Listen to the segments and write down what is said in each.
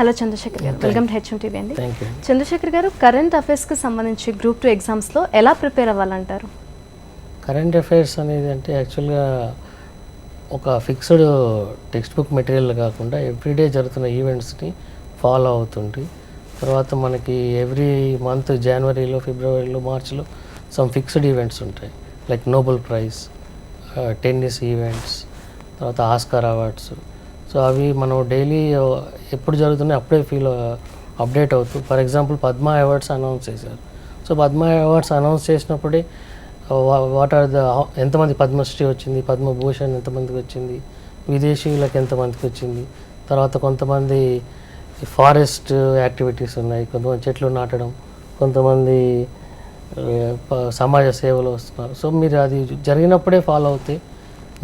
Hello Chandrasekhar గారు. Welcome to HM TV అండి. చంద్రశేఖర్ గారు కరెంట్ అఫైర్స్కి సంబంధించి గ్రూప్ టూ ఎగ్జామ్స్లో ఎలా ప్రిపేర్ అవ్వాలంటారు? కరెంట్ అఫైర్స్ అనేది అంటే యాక్చువల్గా ఒక ఫిక్స్డ్ టెక్స్ట్ బుక్ మెటీరియల్ కాకుండా ఎవ్రీడే జరుగుతున్న ఈవెంట్స్ని ఫాలో అవుతుంది తర్వాత మనకి ఎవ్రీ మంత్ జనవరిలో ఫిబ్రవరిలో మార్చిలో సమ్ ఫిక్స్డ్ ఈవెంట్స్ ఉంటాయి. Like Nobel prize tennis events తర్వాత ఆస్కార్ అవార్డ్స్ సో అవి మనం డైలీ ఎప్పుడు జరుగుతున్నాయి అప్పుడే ఫీల్ అప్డేట్ అవుతూ for example Padma awards announce చేశారు. సో పద్మ అవార్డ్స్ అనౌన్స్ చేసినప్పుడే వాట్ ఆర్ ద ఎంతమంది పద్మశ్రీ వచ్చింది పద్మభూషణ్ ఎంతమందికి వచ్చింది విదేశీయులకు ఎంతమందికి వచ్చింది తర్వాత కొంతమంది ఫారెస్ట్ యాక్టివిటీస్ ఉన్నాయి కొంతమంది చెట్లు నాటడం కొంతమంది సమాజ సేవలు వస్తున్నారు. సో మీరు అది జరిగినప్పుడే ఫాలో అవుతాయి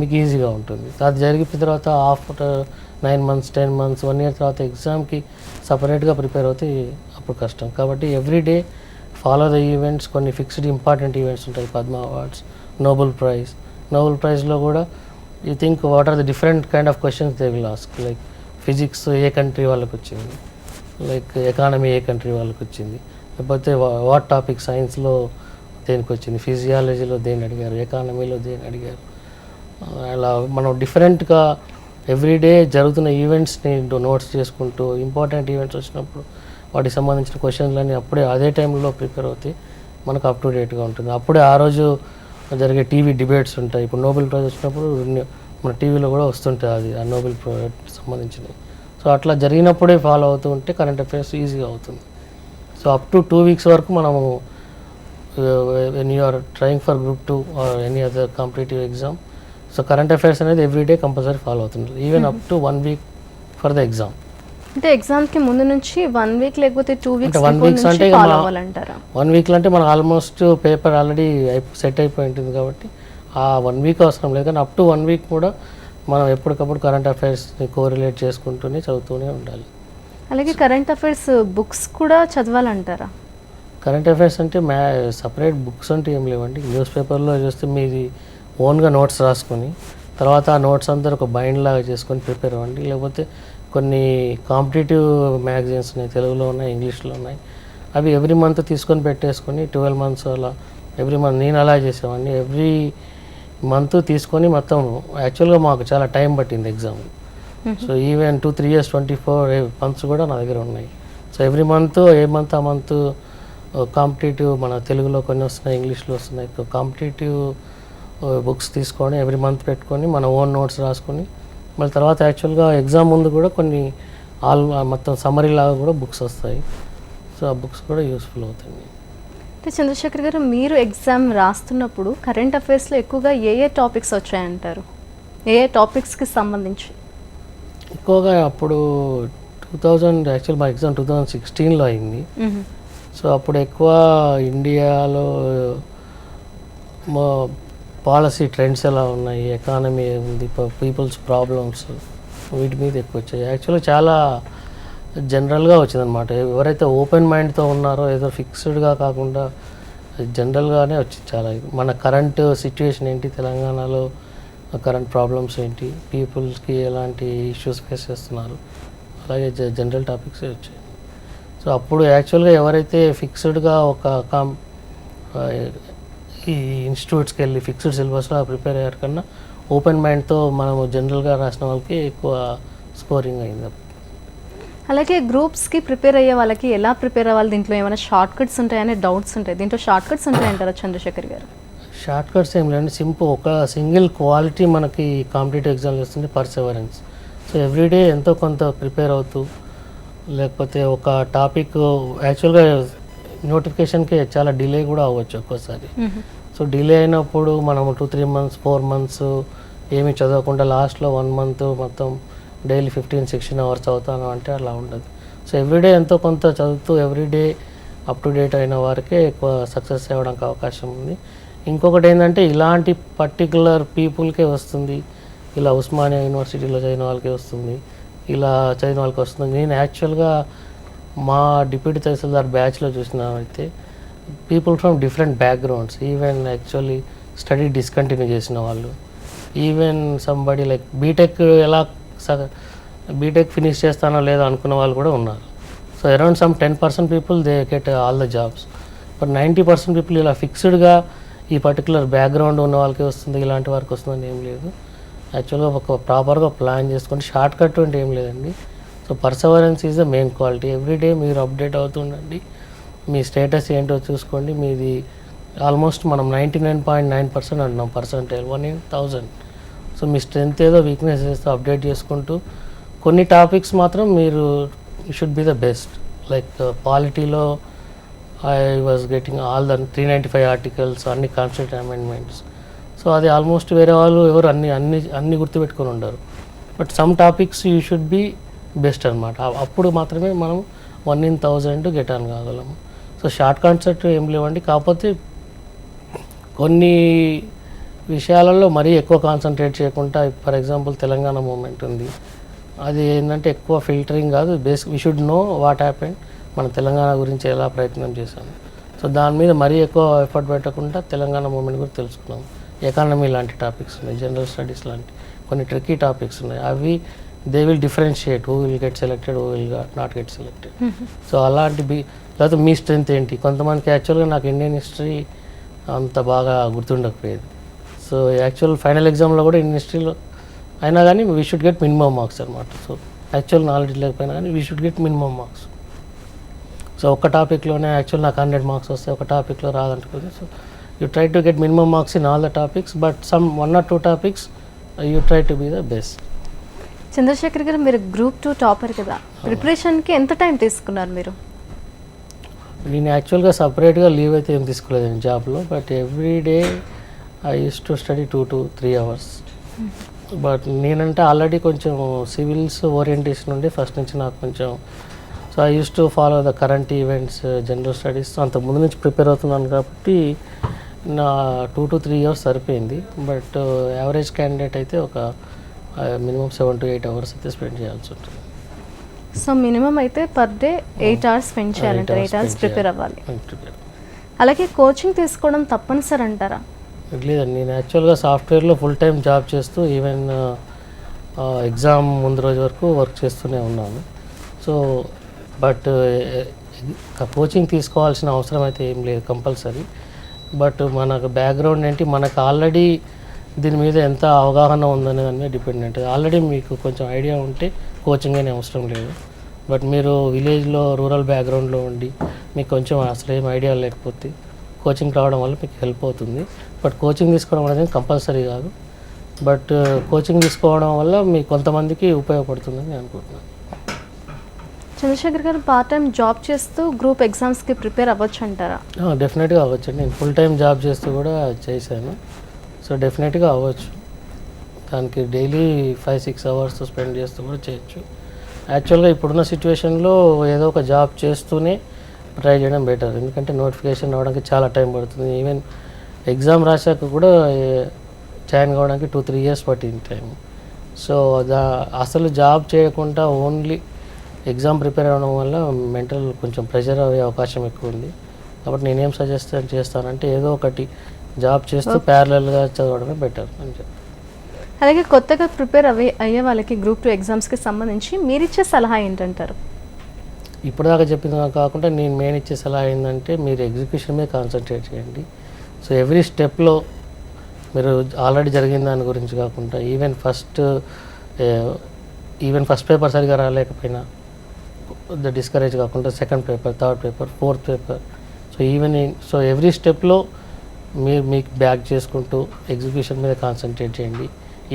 మీకు ఈజీగా ఉంటుంది. అది జరిగిన తర్వాత after nine months ten months one year తర్వాత ఎగ్జామ్కి సపరేట్గా ప్రిపేర్ అవుతే అప్పుడు కష్టం. కాబట్టి every day follow the events కొన్ని ఫిక్స్డ్ ఇంపార్టెంట్ ఈవెంట్స్ ఉంటాయి. Padma awards Nobel prize. Nobel ప్రైజ్లో కూడా you think what are the different kind of questions they will ask. Like physics A country వాళ్ళకి వచ్చింది? లైక్ ఎకానమీ ఏ country వాళ్ళకి వచ్చింది? లేకపోతే what topic సైన్స్లో దేనికి వచ్చింది? ఫిజియాలజీలో దేని అడిగారు? ఎకానమీలో దేని అడిగారు? అలా మనం డిఫరెంట్గా ఎవ్రీడే జరుగుతున్న ఈవెంట్స్ని నోట్స్ చేసుకుంటూ ఇంపార్టెంట్ ఈవెంట్స్ వచ్చినప్పుడు వాటికి సంబంధించిన క్వశ్చన్లన్నీ అప్పుడే అదే టైంలో ప్రిపేర్ అవుతాయి మనకు అప్ టు డేట్గా ఉంటుంది. అప్పుడే ఆ రోజు జరిగే టీవీ డిబేట్స్ ఉంటాయి. ఇప్పుడు నోబెల్ ప్రైజ్ వచ్చినప్పుడు మన టీవీలో కూడా వస్తుంటాయి అది ఆ నోబెల్ ప్రైజ్ సంబంధించినవి. సో అట్లా జరిగినప్పుడే ఫాలో అవుతూ ఉంటే కరెంట్ అఫైర్స్ ఈజీగా అవుతుంది. So up to two weeks వరకు మనము when you are trying for group two or any other competitive exam so current affairs అనేది ఎవ్రీడే కంపల్సరీ ఫాలో అవుతుంది even up to one week for the exam అంటే ఎగ్జామ్కి ముందు నుంచి one week లేకపోతే two weeks one weeks అంటే one వీక్లో అంటే మనం ఆల్మోస్ట్ పేపర్ ఆల్రెడీ సెట్ అయిపోయి ఉంటుంది కాబట్టి ఆ వన్ వీక్ అవసరం లేదు. కానీ అప్ టు వన్ వీక్ కూడా మనం ఎప్పటికప్పుడు కరెంట్ అఫైర్స్ని కోరిలేట్ చేసుకుంటూనే చదువుతూనే ఉండాలి. అలాగే కరెంట్ అఫైర్స్ బుక్స్ కూడా చదవాలంటారా? కరెంట్ అఫైర్స్ అంటే మ్యా సపరేట్ బుక్స్ అంటే ఏం లేవండి. న్యూస్ పేపర్లో చూస్తే మీది ఓన్గా నోట్స్ రాసుకొని తర్వాత ఆ నోట్స్ అంతా ఒక బైండ్ లాగా చేసుకొని ప్రిపేర్ అవ్వండి. లేకపోతే కొన్ని కాంపిటేటివ్ మ్యాగజైన్స్ ఉన్నాయి తెలుగులో ఉన్నాయి ఇంగ్లీష్లో ఉన్నాయి. అవి ఎవ్రీ మంత్ తీసుకొని పెట్టేసుకొని ట్వెల్వ్ మంత్స్ అలా ఎవ్రీ మంత్ నేను అలా చేసేవాడిని. ఎవ్రీ మంత్ తీసుకొని మొత్తం యాక్చువల్గా మాకు చాలా టైం పట్టింది exam. So even two three years twenty four months కూడా నా దగ్గర ఉన్నాయి. సో ఎవ్రీ మంత్ ఏ మంత్ ఆ మంత్ కాంపిటేటివ్ మన తెలుగులో కొన్ని వస్తున్నాయి ఇంగ్లీష్లో వస్తున్నాయి. కాంపిటేటివ్ బుక్స్ తీసుకొని ఎవ్రీ మంత్ పెట్టుకొని మన ఓన్ నోట్స్ రాసుకొని మళ్ళీ తర్వాత యాక్చువల్గా ఎగ్జామ్ ముందు కూడా కొన్ని ఆల్ మొత్తం సమ్మరీ లాగా కూడా బుక్స్ వస్తాయి. సో ఆ బుక్స్ కూడా యూస్ఫుల్ అవుతాయి. అంటే చంద్రశేఖర్ గారు మీరు ఎగ్జామ్ రాస్తున్నప్పుడు కరెంట్ అఫైర్స్లో ఎక్కువగా ఏ ఏ టాపిక్స్ వచ్చాయంటారు? ఏ ఏ టాపిక్స్కి సంబంధించి? ఎక్కువగా అప్పుడు టూ థౌజండ్ యాక్చువల్ మా ఎగ్జామ్ టూ థౌజండ్ సిక్స్టీన్లో అయింది. సో అప్పుడు ఎక్కువ ఇండియాలో పాలసీ ట్రెండ్స్ ఎలా ఉన్నాయి ఎకానమీ ఉంది పీపుల్స్ ప్రాబ్లమ్స్ వీటి మీద ఎక్కువ వచ్చాయి. యాక్చువల్గా చాలా జనరల్గా వచ్చిందనమాట ఎవరైతే ఓపెన్ మైండ్తో ఉన్నారో ఏదో ఫిక్స్డ్గా కాకుండా జనరల్గానే వచ్చింది చాలా. మన కరెంట్ సిచ్యువేషన్ ఏంటి తెలంగాణలో కరెంట్ ప్రాబ్లమ్స్ ఏంటి పీపుల్స్కి ఎలాంటి ఇష్యూస్ ఫేస్ చేస్తున్నారు అలాగే జనరల్ టాపిక్స్ వచ్చాయి. సో అప్పుడు యాక్చువల్గా ఎవరైతే ఫిక్స్డ్గా ఒక కామ్ ఈ ఇన్స్టిట్యూట్స్కి వెళ్ళి ఫిక్స్డ్ సిలబస్లో ప్రిపేర్ అయ్యారు కన్నా ఓపెన్ మైండ్తో మనము జనరల్గా రాసిన వాళ్ళకి ఎక్కువ స్కోరింగ్ అయింది. అలాగే గ్రూప్స్కి ప్రిపేర్ అయ్యే వాళ్ళకి ఎలా ప్రిపేర్ అవ్వాలి? దీంట్లో ఏమైనా షార్ట్ కట్స్ ఉంటాయనే డౌట్స్ ఉంటాయి. దీంట్లో షార్ట్ కట్స్ ఉంటాయంటారా చంద్రశేఖర్ గారు? షార్ట్ కట్స్ ఏం లేదండి సింపుల్ ఒక సింగిల్ క్వాలిటీ మనకి కాంపిటేటివ్ ఎగ్జామ్స్ వస్తుంది పర్సెవరెన్స్. సో ఎవ్రీడే ఎంతో కొంత ప్రిపేర్ అవుతూ లేకపోతే ఒక టాపిక్ యాక్చువల్గా నోటిఫికేషన్కి చాలా డిలే కూడా అవ్వచ్చు ఒక్కోసారి. సో డిలే అయినప్పుడు మనం two three months four months ఏమి చదవకుండా లాస్ట్లో వన్ మంత్ మొత్తం డైలీ ఫిఫ్టీన్ సిక్స్టీన్ అవర్స్ చదువుతాను అంటే అలా ఉండదు. సో ఎవ్రీడే ఎంతో కొంత చదువుతూ ఎవ్రీడే అప్ టు డేట్ అయిన వారికే ఎక్కువ సక్సెస్ అవ్వడానికి అవకాశం ఉంది. ఇంకొకటి ఏంటంటే ఇలాంటి పర్టికులర్ పీపుల్కే వస్తుంది. ఇలా ఉస్మానియా యూనివర్సిటీలో చదివిన వాళ్ళకే వస్తుంది. ఇలా చదివిన వాళ్ళకి వస్తుంది. నేను యాక్చువల్గా మా డిప్యూటీ తహసీల్దార్ బ్యాచ్లో చూసిన అయితే people from different backgrounds even actually study discontinue చేసిన వాళ్ళు. ఈవెన్ సంబడి లైక్ బీటెక్ ఎలా బీటెక్ ఫినిష్ చేస్తానో లేదో అనుకున్న వాళ్ళు కూడా ఉన్నారు. So around some ten percent people they get all the jobs. But ninety percent people ఇలా ఫిక్స్డ్గా ఈ పర్టికులర్ బ్యాక్గ్రౌండ్ ఉన్న వాళ్ళకి వస్తుంది ఇలాంటి వారికి వస్తుందని ఏం లేదు. యాక్చువల్గా ఒక ప్రాపర్గా ప్లాన్ చేసుకొని షార్ట్ కట్ అంటే ఏం లేదండి. So perseverance is the main quality everyday మీరు అప్డేట్ అవుతుండండి. మీ స్టేటస్ ఏంటో చూసుకోండి. మీది ఆల్మోస్ట్ మనం ninety nine point nine percent అంటున్నాం percentage one in thousand so me strength ఏదో వీక్నెస్ ఏదో అప్డేట్ చేసుకుంటూ కొన్ని టాపిక్స్ మాత్రం మీరు should be the best like పాలిటీలో I was getting all the three ninety five articles అన్ని కాన్స్టిట్యూట్ అమెండ్మెంట్స్ సో అది almost వేరే వాళ్ళు ఎవరు అన్ని అన్ని అన్ని గుర్తుపెట్టుకొని ఉండరు. But some topics you should be best అనమాట అప్పుడు మాత్రమే మనం one in thousand get on కాగలము. So short concept ఏం లేవండి. కాకపోతే కొన్ని విషయాలలో మరీ ఎక్కువ కాన్సన్ట్రేట్ చేయకుండా ఫర్ ఎగ్జాంపుల్ తెలంగాణ మూమెంట్ ఉంది. అది ఏంటంటే ఎక్కువ ఫిల్టరింగ్ కాదు. Base we should know what happened మన తెలంగాణ గురించి ఎలా ప్రయత్నం చేశాము. సో దాని మీద మరీ ఎక్కువ ఎఫర్ట్ పెట్టకుండా తెలంగాణ మూమెంట్ గురించి తెలుసుకున్నాం ఎకానమీ లాంటి టాపిక్స్ ఉన్నాయి. జనరల్ స్టడీస్ లాంటి కొన్ని ట్రిక్కీ టాపిక్స్ ఉన్నాయి. అవి they will differentiate who will get selected who will not get selected so అలాంటి బి లేకపోతే మీ స్ట్రెంత్ ఏంటి? కొంతమందికి యాక్చువల్గా నాకు ఇండియన్ హిస్టరీ అంత బాగా గుర్తుండకపోయేది. సో యాక్చువల్ ఫైనల్ ఎగ్జామ్లో కూడా ఇండియన్ హిస్టరీలో అయినా కానీ we should get minimum marks అనమాట సో యాక్చువల్ నాలెడ్జ్ లేకపోయినా కానీ we should get minimum marks so ఒక టాపిక్లోనే యాక్చువల్ నాకు హండ్రెడ్ మార్క్స్ వస్తాయి ఒక టాపిక్లో రాదంటుకుంది so you try to get minimum marks in all the topics but some one or two topics you try to be the best Chandrashekar garu మీరు group two topper కదా. ప్రిపరేషన్కి ఎంత time తీసుకున్నారు మీరు? నేను యాక్చువల్గా సపరేట్గా లీవ్ అయితే ఏం తీసుకోలేదు నేను జాబ్లో but every day I use to study two to three hours. But నేనంటే ఆల్రెడీ కొంచెం సివిల్స్ ఓరియంటేషన్ ఉండి ఫస్ట్ నుంచి నాకు కొంచెం so I use to follow the current events general studies అంత ముందు నుంచి ప్రిపేర్ అవుతున్నాను కాబట్టి నా టూ టు త్రీ ఇయర్స్ సరిపోయింది. బట్ యావరేజ్ క్యాండిడేట్ అయితే ఒక minimum seven to eight hours అయితే స్పెండ్ చేయాల్సి ఉంటుంది. సో మినిమం అయితే per day eight hours spend చేయాలంటారు ఎయిట్ అవర్స్ ప్రిపేర్. అవ్వాలి. Prepare. అలాగే కోచింగ్ తీసుకోవడం తప్పనిసరి అంటారా? లేదండి నేను యాక్చువల్గా సాఫ్ట్వేర్లో ఫుల్ టైం జాబ్ చేస్తూ ఈవెన్ ఎగ్జామ్ ముందు రోజు వరకు వర్క్ చేస్తూనే ఉన్నాను. సో బట్ కోచింగ్ తీసుకోవాల్సిన అవసరం అయితే ఏం లేదు కంపల్సరీ. బట్ మనకు బ్యాక్గ్రౌండ్ ఏంటి? మనకు ఆల్రెడీ దీని మీద ఎంత అవగాహన ఉందనే దాని మీద డిపెండ్ ఉంటుంది ఆల్రెడీ మీకు కొంచెం ఐడియా ఉంటే కోచింగ్ అనే అవసరం లేదు. బట్ మీరు విలేజ్లో రూరల్ బ్యాక్గ్రౌండ్లో ఉండి మీకు కొంచెం అసలు ఏం ఐడియా లేకపోతే కోచింగ్ రావడం వల్ల మీకు హెల్ప్ అవుతుంది. బట్ కోచింగ్ తీసుకోవడం అనేది కంపల్సరీ కాదు. బట్ కోచింగ్ తీసుకోవడం వల్ల మీ కొంతమందికి ఉపయోగపడుతుందని నేను అనుకుంటున్నాను. Chandrashekar garu part time job చేస్తూ గ్రూప్ ఎగ్జామ్స్కి ప్రిపేర్ అవ్వచ్చు అంటారా? డెఫినెట్గా అవ్వచ్చు. నేను ఫుల్ టైం జాబ్ చేస్తూ కూడా చేశాను. సో డెఫినెట్గా అవ్వచ్చు. దానికి daily five six hours spend చేస్తూ కూడా చేయొచ్చు. యాక్చువల్గా ఇప్పుడున్న సిచ్యువేషన్లో ఏదో ఒక జాబ్ చేస్తూనే ట్రై చేయడం బెటర్. ఎందుకంటే నోటిఫికేషన్ రావడానికి చాలా టైం పడుతుంది. ఈవెన్ ఎగ్జామ్ రాశాక కూడా జాయిన్ కావడానికి టూ త్రీ ఇయర్స్ పట్టింది టైం సో దా అసలు జాబ్ చేయకుండా ఓన్లీ ఎగ్జామ్ ప్రిపేర్ అవ్వడం వల్ల మెంటల్ కొంచెం ప్రెషర్ అయ్యే అవకాశం ఎక్కువ ఉంది. కాబట్టి నేనేం సజెస్ట్ చేస్తానంటే ఏదో ఒకటి జాబ్ చేస్తూ ప్యారలల్గా చదవడమే బెటర్ అని చెప్పి. అలాగే కొత్తగా ప్రిపేర్ అయ్యే అయ్యే వాళ్ళకి గ్రూప్ టూ ఎగ్జామ్స్కి సంబంధించి మీరిచ్చే సలహా ఏంటంటారు? ఇప్పటిదాకా చెప్పింది కాకుండా నేను మెయిన్ ఇచ్చే సలహా ఏంటంటే మీరు ఎగ్జిక్యూషన్ మీద కాన్సన్ట్రేట్ చేయండి. సో ఎవ్రీ స్టెప్లో మీరు ఆల్రెడీ జరిగిన దాని గురించి కాకుండా even first even first paper సరిగా రాలేకపోయినా డిస్కరేజ్ కాకుండా second paper third paper fourth paper so even so every స్టెప్లో మీరు మీకు బ్యాక్ చేసుకుంటూ ఎగ్జిక్యూషన్ మీద కాన్సన్ట్రేట్ చేయండి.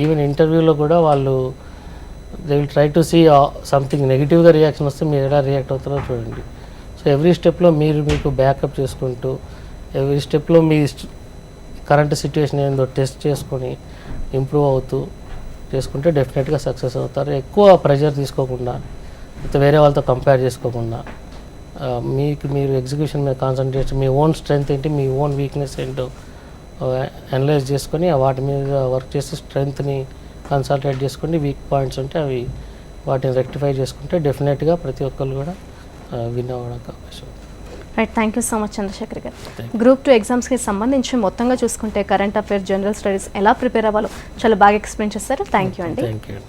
ఈవెన్ ఇంటర్వ్యూలో కూడా వాళ్ళు they will try to see something నెగిటివ్గా రియాక్షన్ వస్తే మీరు ఎలా రియాక్ట్ అవుతారో చూడండి. సో ఎవ్రీ స్టెప్లో మీరు మీకు బ్యాకప్ చేసుకుంటూ ఎవ్రీ స్టెప్లో మీ కరెంట్ సిచ్యువేషన్ ఏందో టెస్ట్ చేసుకొని ఇంప్రూవ్ అవుతూ చేసుకుంటే డెఫినెట్గా సక్సెస్ అవుతారు. ఎక్కువ ప్రెషర్ తీసుకోకుండా లేకపోతే వేరే వాళ్ళతో కంపేర్ చేసుకోకుండా. మీకు మీరు ఎగ్జిక్యూషన్ మీద కాన్సన్ట్రేట్ మీ ఓన్ స్ట్రెంగ్త్ ఏంటి మీ ఓన్ వీక్నెస్ ఏంటో అనలైజ్ చేసుకొని వాటి మీద వర్క్ చేసి స్ట్రెంగ్త్ని కన్సల్టేట్ చేసుకోండి వీక్ పాయింట్స్ ఉంటే అవి వాటిని రెక్టిఫై చేసుకుంటే డెఫినెట్గా ప్రతి ఒక్కరు కూడా విన్ అవ్వడానికి అవకాశం. Right thank you so much Chandrashekar garu. Group two ఎగ్జామ్స్కి సంబంధించి మొత్తంగా చూసుకుంటే కరెంట్ అఫైర్స్ జనరల్ స్టడీస్ ఎలా ప్రిపేర్ అవ్వాలో చాలా బాగా ఎక్స్ప్లెయిన్ చేస్తారు థ్యాంక్ యూ అండి. Thank you